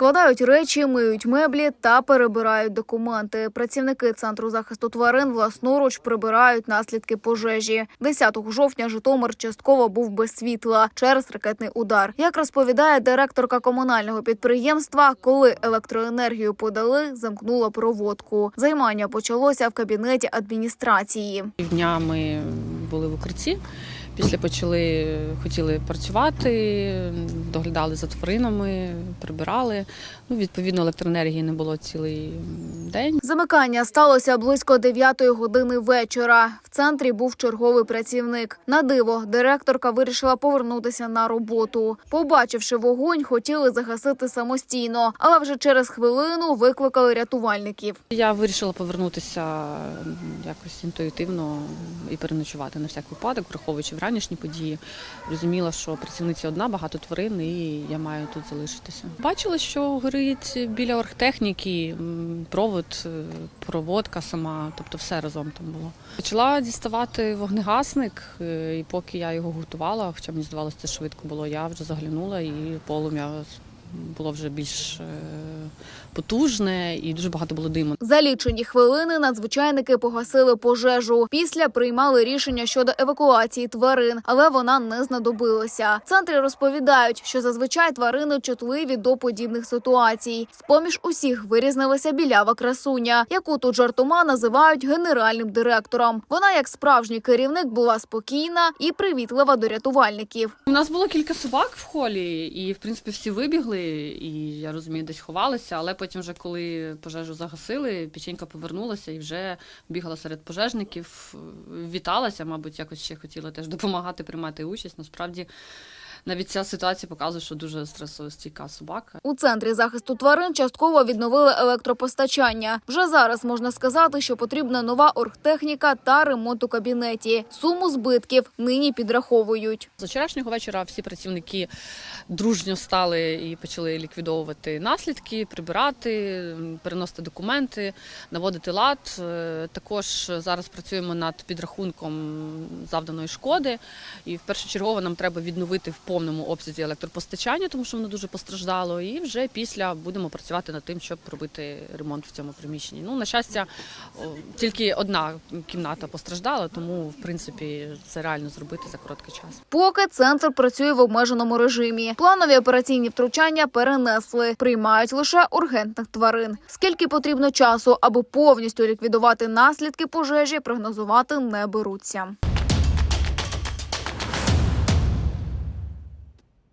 Складають речі, миють меблі та перебирають документи. Працівники центру захисту тварин власноруч прибирають наслідки пожежі. 10 жовтня Житомир частково був без світла через ракетний удар. Як розповідає директорка комунального підприємства, коли електроенергію подали, замкнула проводку. Займання почалося в кабінеті адміністрації. Півдня ми були в укритті. Після почали хотіли працювати, доглядали за тваринами, прибирали. Ну, відповідно, електроенергії не було цілий день. Замикання сталося близько 9 години вечора. В центрі був черговий працівник. На диво, директорка вирішила повернутися на роботу. Побачивши вогонь, хотіли загасити самостійно, але вже через хвилину викликали рятувальників. Я вирішила повернутися якось інтуїтивно і переночувати на всяк випадок, враховуючи вранішні події. Розуміла, що працівниця одна, багато тварин, і я маю тут залишитися. Бачила, що горить біля оргтехніки, провод, е, проводка сама, тобто все разом там було. Почала діставати вогнегасник, е, і поки я його готувала, хоча мені здавалося, це швидко було, я вже заглянула і полум'я було вже більш е, потужне і дуже багато було диму. За лічені хвилини надзвичайники погасили пожежу. Після приймали рішення щодо евакуації тварин, але вона не знадобилася. В центрі розповідають, що зазвичай тварини чутливі до подібних ситуацій. З поміж усіх вирізнилася білява красуня, яку тут жартома називають генеральним директором. Вона, як справжній керівник, була спокійна і привітлива до рятувальників. У нас було кілька собак в холі, і в принципі всі вибігли, і я розумію, десь ховалися. Але потім, вже коли пожежу загасили, печенька повернулася і вже бігала серед пожежників, віталася, мабуть, якось ще хотіла теж допомагати приймати участь. Насправді навіть ця ситуація показує, що дуже стресостійка собака. У центрі захисту тварин частково відновили електропостачання. Вже зараз можна сказати, що потрібна нова оргтехніка та ремонт у кабінеті. Суму збитків нині підраховують. З вчорашнього вечора всі працівники дружньо стали і почали ліквідовувати наслідки, прибирати, переносити документи, наводити лад. Е, Також зараз працюємо над підрахунком завданої шкоди. І в першочергово нам треба відновити в повному обсязі електропостачання, тому що воно дуже постраждало. І вже після будемо працювати над тим, щоб робити ремонт в цьому приміщенні. Ну, на щастя, тільки одна кімната постраждала, тому в принципі це реально зробити за короткий час. Поки центр працює в обмеженому режимі. Планові операційні втручання перенесли, приймають лише ургентних тварин. Скільки потрібно часу, аби повністю ліквідувати наслідки пожежі, прогнозувати не беруться.